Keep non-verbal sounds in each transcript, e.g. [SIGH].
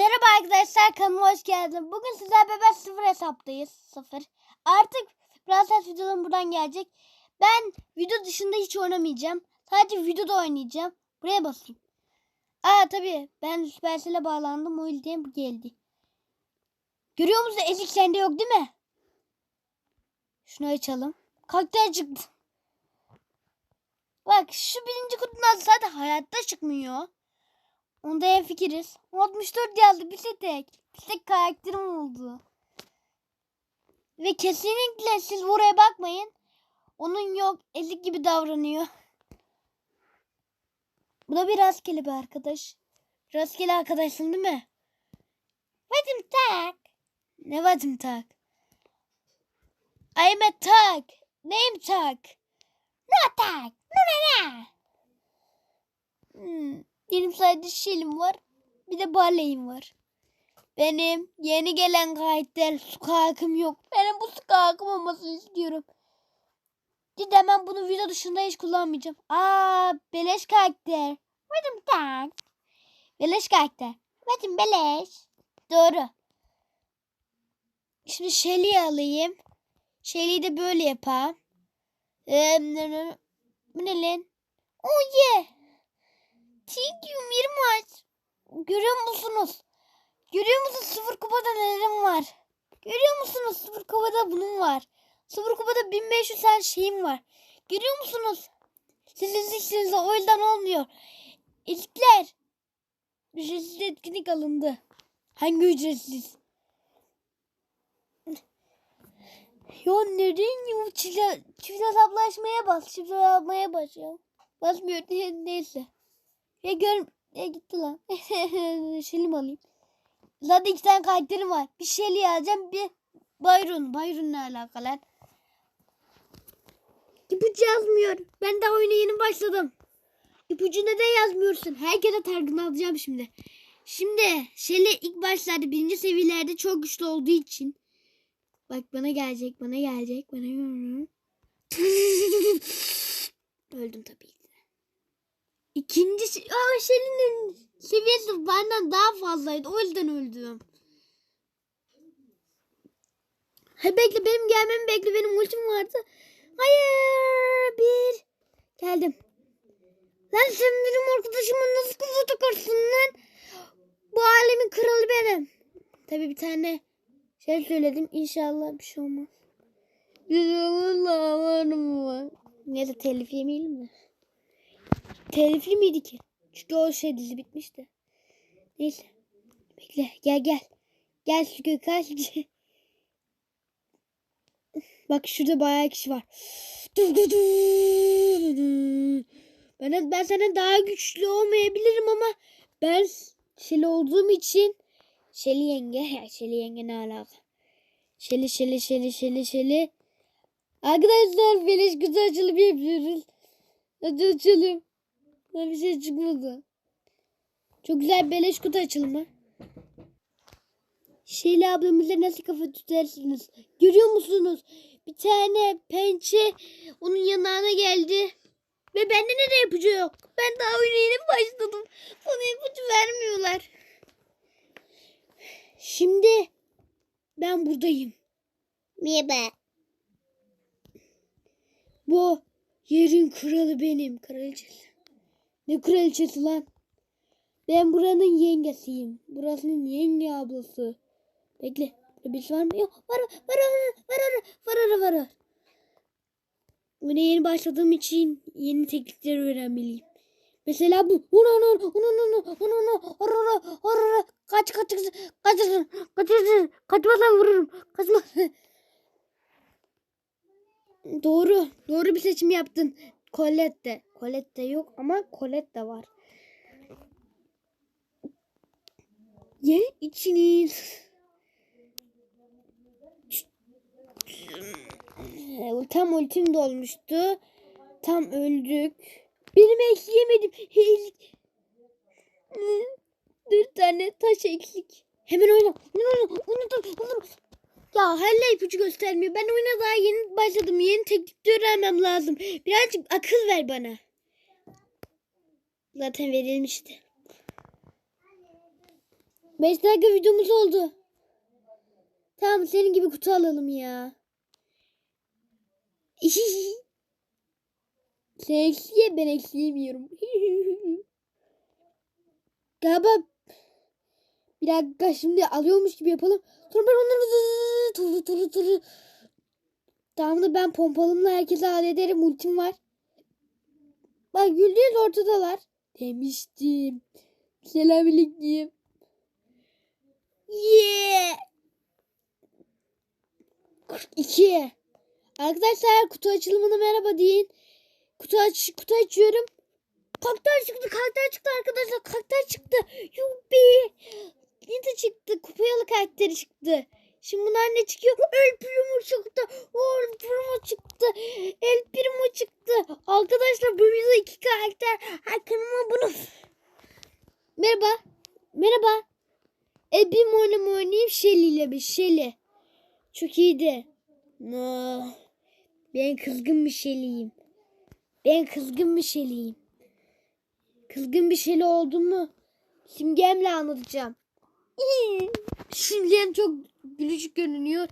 Merhaba arkadaşlar kanalıma hoş geldin. Bugün sizlerle beraber sıfır hesaptayız. Sıfır. Artık Stars videolarım buradan gelecek. Ben video dışında hiç oynamayacağım. Sadece videoda oynayacağım. Buraya basayım. Aa tabii ben Supercell'e bağlandım. O yüzden bu geldi. Görüyor musun? Ezik sende yok değil mi? Şunu açalım. Karakter çıktı. Bak şu birinci kutundan zaten hayatta çıkmıyor. Onda en fikiriz. 64 yazdı bir tek. Bir tek karakterim oldu. Ve kesinlikle siz buraya bakmayın. Onun yok ezik gibi davranıyor. Bu da bir rastgele bir arkadaş. Rastgele arkadaşsın değil mi? Vadim tak. Ne vadim tak? I'm a tak. Name tak. No tak. No no no. Hmm. Benim sadece Şilim var. Bir de Barley'im var. Benim yeni gelen karakter Sukak'ım yok. Benim bu Sukak'ım olmasını istiyorum. Cidden hemen bunu video dışında hiç kullanmayacağım. Aa beleş karakter. Vedim tak. Beleş karakter. Vedim beleş. Doğru. Şimdi Shelly'i alayım. Shelly'i de böyle yapayım. Ee, bu ne lan? Oh yeah. Tikyum 20 maç. Görüyor musunuz? Görüyor musunuz sıfır kupada nelerim var? Görüyor musunuz sıfır kupada bunun var. Sıfır kupada 1500 tane şeyim var. Görüyor musunuz? Siz eziksiniz o yüzden olmuyor. İlkler. Ücretsiz etkinlik alındı. Hangi ücretsiz? Yo neden çift, çift hesaplaşmaya bas. Çift hesaplaşmaya bas ya. Basmıyor neyse. Ya gör ya gitti lan. [LAUGHS] Şelim alayım. Zaten iki tane karakterim var. Bir Shelly alacağım bir Byron. Byron ne alakalı lan? İpucu yazmıyor. Ben daha oyuna yeni başladım. İpucu neden yazmıyorsun? Herkese targın alacağım şimdi. Şimdi Shelly ilk başlarda birinci seviyelerde çok güçlü olduğu için. Bak bana gelecek, bana gelecek, bana [LAUGHS] Öldüm tabii. İkinci aa Shelly'nin seviyesi benden daha fazlaydı. O yüzden öldüm. Hayır bekle benim gelmemi bekle. Benim ultim vardı. Hayır bir. Geldim. Lan sen benim arkadaşıma nasıl kıza takarsın lan? Bu alemin kralı benim. Tabi bir tane şey söyledim. İnşallah bir şey olmaz. Var mı var? Neyse telif yemeyelim de. Telifli miydi ki? Çünkü o şey dizi bitmişti. Neyse. Bekle gel gel. Gel şu Gökhan. [LAUGHS] Bak şurada bayağı kişi var. Ben, ben sana daha güçlü olmayabilirim ama ben Şeli olduğum için Şeli yenge. Şeli yenge ne alaka? Şeli Şeli Şeli Şeli Şeli. Arkadaşlar beleş güzel açılım yapıyoruz. Hadi açalım. Bir şey çıkmadı. Çok güzel beleş kutu açılımı. Şeyli ablamızla nasıl kafa tutarsınız? Görüyor musunuz? Bir tane pençe onun yanına geldi. Ve bende ne de yapıcı yok. Ben daha oyuna yeni başladım. Bana ipucu vermiyorlar. Şimdi ben buradayım. Merhaba. Bu yerin kralı benim. Kraliçesi. Ne kraliçesi lan? Ben buranın yengesiyim. Burasının yenge ablası. Bekle. Bir var mı? Yok. Var var var var var var var. Buna yeni başladığım için yeni teknikleri öğrenmeliyim. Mesela bu. Onu onu onu onu onu onu onu onu kaç kaç kaç kaç kaç kaçmadan vururum. Kaçma. Doğru. Doğru bir seçim yaptın. Colette. Colette yok ama Colette var. Ye içiniz. Tam ultim dolmuştu. Tam öldük. Benim ekleyemedim. Dört tane taş eksik. Hemen oyna. Hemen oyna. Unuttum. Unuttum. Ya hala ipucu göstermiyor. Ben oyuna daha yeni başladım. Yeni teknikleri öğrenmem lazım. Birazcık akıl ver bana. Zaten verilmişti. 5 dakika videomuz oldu. Tamam senin gibi kutu alalım ya. [LAUGHS] Sen eksiye ben eksiyemiyorum. [LAUGHS] Galiba bir dakika şimdi alıyormuş gibi yapalım. Sonra ben onları turu turu turu. Tamam da ben pompalımla herkese hallederim. Ultim var. Bak güldüğünüz ortadalar. Demiştim. Selamünaleyküm. Yeah. 42. Arkadaşlar kutu açılımına merhaba deyin. Kutu aç kutu açıyorum. Karakter çıktı, karakter çıktı arkadaşlar. Karakter çıktı. Yuppi. Nita çıktı. Kupayalı karakteri çıktı. Şimdi bunlar ne çıkıyor? El Primo çıktı. El Primo çıktı. El Primo çıktı. Arkadaşlar videoda iki karakter. Kanalıma bunu. Merhaba. Merhaba. El Primo oynama oynayayım Shelly ile bir Shelly. Çok iyiydi. No. Ben kızgın bir Shelly'yim. Ben kızgın bir Shelly'yim. Kızgın bir Shelly oldum mu? Simgemle anlatacağım. [LAUGHS] Simgem çok gülücük görünüyor.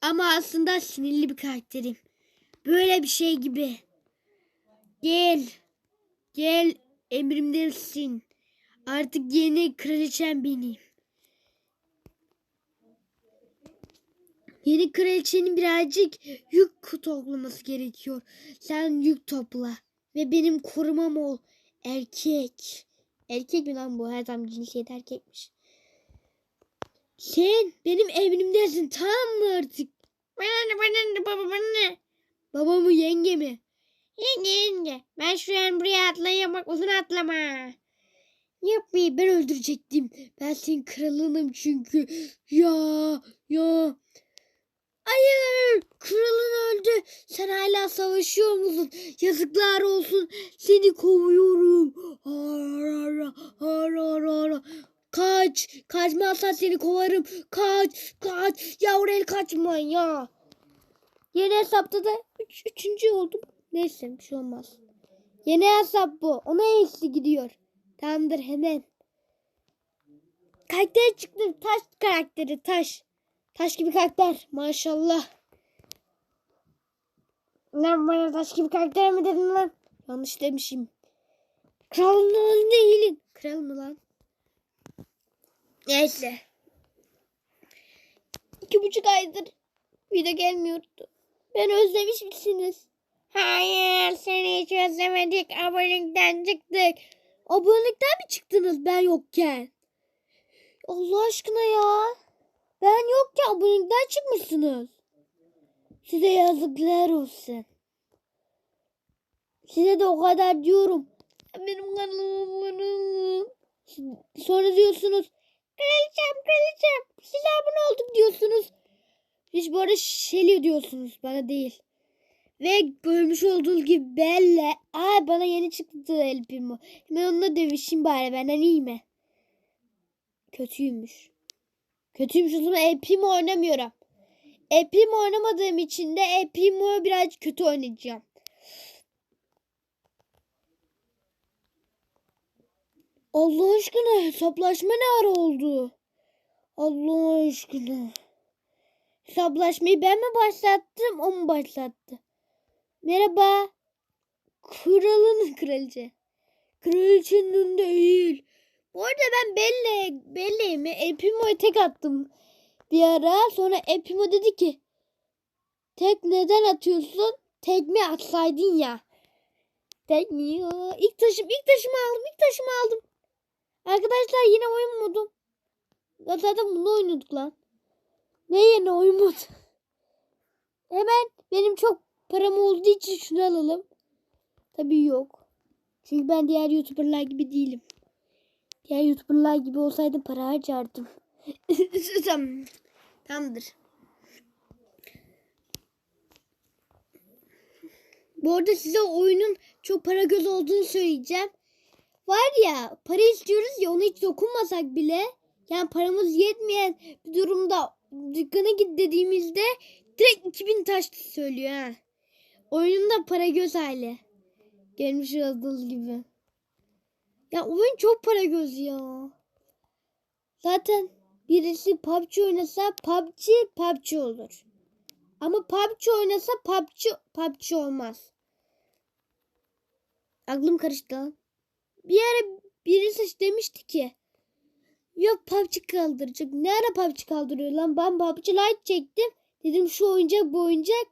Ama aslında sinirli bir karakterim. Böyle bir şey gibi. Gel. Gel emrimdesin. Artık yeni kraliçem benim. Yeni kraliçenin birazcık yük toplaması gerekiyor. Sen yük topla. Ve benim korumam ol. Erkek. Erkek mi lan bu? Her zaman cinsiyet erkekmiş. Sen benim emrimdesin tamam mı artık? Bana ne bana ne baba bana ne? Baba mı yenge mi? Yenge yenge. Ben şu an buraya atlayamam. Uzun atlama. Yapmayı ben öldürecektim. Ben senin kralınım çünkü. Ya ya. Hayır kralın öldü. Sen hala savaşıyor musun? Yazıklar olsun. Seni kovuyorum. Ara ara ara ara. Kaç. Kaçmazsan seni kovarım. Kaç. Kaç. Yavru el kaçma ya. Yeni hesapta da üç, üçüncü oldum. Neyse bir şey olmaz. Yeni hesap bu. Ona eksi gidiyor. Tamamdır hemen. Karakter çıktı. Taş karakteri taş. Taş gibi karakter. Maşallah. Ne bana taş gibi karakter mi dedin lan? Yanlış demişim. Kralın önünde eğilin. Kral mı lan? Neyse. İki buçuk aydır video gelmiyordu. Ben özlemiş misiniz? Hayır seni hiç özlemedik. Abonelikten çıktık. Abonelikten mi çıktınız ben yokken? Allah aşkına ya. Ben yokken abonelikten çıkmışsınız. Size yazıklar olsun. Size de o kadar diyorum. Benim kanalım. Sonra diyorsunuz. Kraliçem kraliçem. Size abone olduk diyorsunuz. Hiç bu arada Şeli diyorsunuz bana değil. Ve görmüş olduğunuz gibi Belle. Aa bana yeni çıktı El Primo. Hemen onunla dövüşeyim bari benden iyi mi? Kötüymüş. Kötüymüş o zaman El Primo oynamıyorum. El Primo oynamadığım için de El Primo'yu birazcık kötü oynayacağım. Allah aşkına hesaplaşma ne ara oldu? Allah aşkına. Hesaplaşmayı ben mi başlattım o mu başlattı? Merhaba. Kralın [LAUGHS] kraliçe. Kraliçenin önünde eğil. Bu arada ben Belle, Belle'yi mi Epimo'ya tek attım bir ara. Sonra Epimo dedi ki tek neden atıyorsun? Tekme atsaydın ya. Tekme ya. İlk taşım, ilk taşımı aldım, ilk taşımı aldım. Arkadaşlar yine oyun modum. Ya Zaten bunu oynuyorduk lan. Ne yeni oyun modu? [LAUGHS] Hemen benim çok param olduğu için şunu alalım. Tabii yok. Çünkü ben diğer YouTuber'lar gibi değilim. Diğer YouTuber'lar gibi olsaydım para harcardım. [LAUGHS] tamam. Tamamdır. Bu arada size oyunun çok para göz olduğunu söyleyeceğim. Var ya para istiyoruz ya ona hiç dokunmasak bile yani paramız yetmeyen bir durumda dükkana git dediğimizde direkt 2000 taş söylüyor ha. Oyunun da para göz hali. Gelmiş olduğunuz gibi. Ya oyun çok para göz ya. Zaten birisi PUBG oynasa PUBG PUBG olur. Ama PUBG oynasa PUBG PUBG olmaz. Aklım karıştı lan. Bir ara birisi demişti ki yok PUBG kaldıracak. Ne ara PUBG kaldırıyor lan? Ben PUBG Lite çektim. Dedim şu oyuncak bu oyuncak.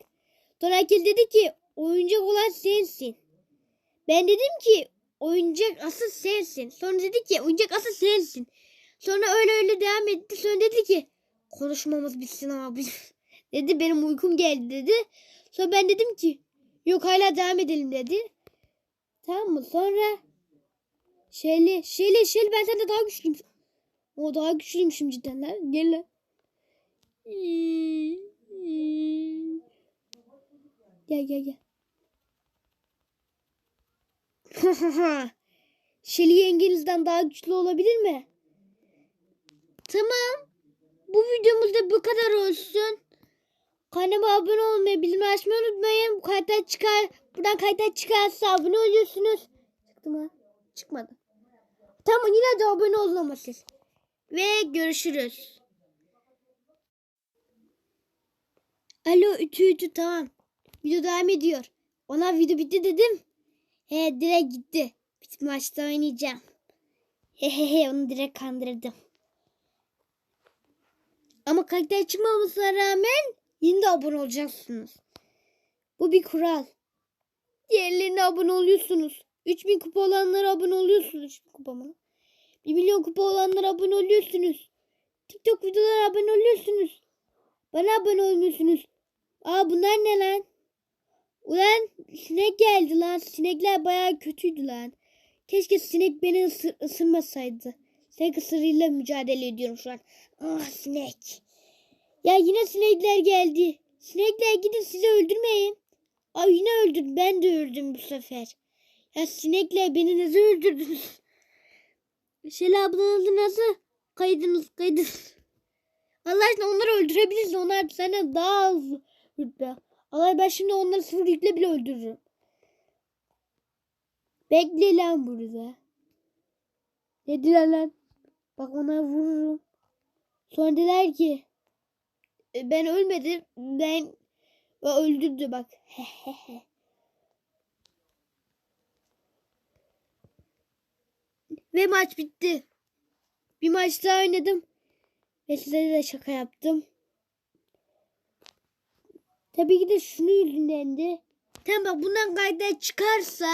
Herkes dedi ki oyuncak olan sensin. Ben dedim ki oyuncak asıl sensin. Sonra dedi ki oyuncak asıl sensin. Sonra öyle öyle devam etti. Sonra dedi ki konuşmamız bitsin abi. [LAUGHS] dedi benim uykum geldi dedi. Sonra ben dedim ki yok hala devam edelim dedi. Tamam mı? Sonra Şeli, Şeli, Şeli ben senden daha güçlüyüm. O daha güçlüymüşüm cidden lan. Gel lan. Gel gel gel. [LAUGHS] Şeli yengenizden daha güçlü olabilir mi? Tamam. Bu videomuzda bu kadar olsun. Kanalıma abone olmayı, bildirim açmayı unutmayın. Kayıtlar çıkar. Buradan kayıtlar çıkarsa abone oluyorsunuz. Çıktı mı? Çıkmadı. Tamam yine de abone olun ama siz. Ve görüşürüz. Alo ütü ütü tamam. Video devam ediyor. Ona video bitti dedim. He direkt gitti. Bir maçta oynayacağım. He he he onu direkt kandırdım. Ama karakter çıkmamasına rağmen yine de abone olacaksınız. Bu bir kural. Diğerlerine abone oluyorsunuz. 3000 kupa olanlara abone oluyorsunuz. 3000 kupa mı? 1 milyon kupa olanlara abone oluyorsunuz. TikTok videolara abone oluyorsunuz. Bana abone olmuyorsunuz. Aa bunlar ne lan? Ulan sinek geldi lan. Sinekler bayağı kötüydü lan. Keşke sinek beni ısır, ısırmasaydı. Sinek ısırıyla mücadele ediyorum şu an. Ah sinek. Ya yine sinekler geldi. Sinekler gidin sizi öldürmeyin. Ay yine öldürdüm. Ben de öldüm bu sefer. Ya sinekler beni nasıl öldürdünüz? Şela ablanızı nasıl kaydınız kaydınız? Allah aşkına onları öldürebiliriz. Onlar senden daha az rütbe. Allah ben şimdi onları sıfır yükle bile öldürürüm. Bekle lan burada. Ne diler lan? Bak ona vururum. Sonra dediler ki "E, ben ölmedim. Ben öldürdü bak. [LAUGHS] Ve maç bitti. Bir maç daha oynadım. Ve size de şaka yaptım. Tabii ki de şunu yüzündendi. Tamam bak bundan kayda çıkarsa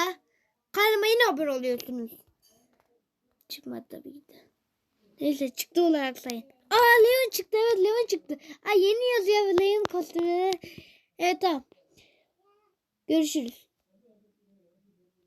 kanalıma yine abone oluyorsunuz. Çıkmadı tabii ki de. Neyse çıktı olarak sayın. Aa Leon çıktı evet Leon çıktı. Aa yeni yazıyor Leon kostümü. Evet tamam. Görüşürüz.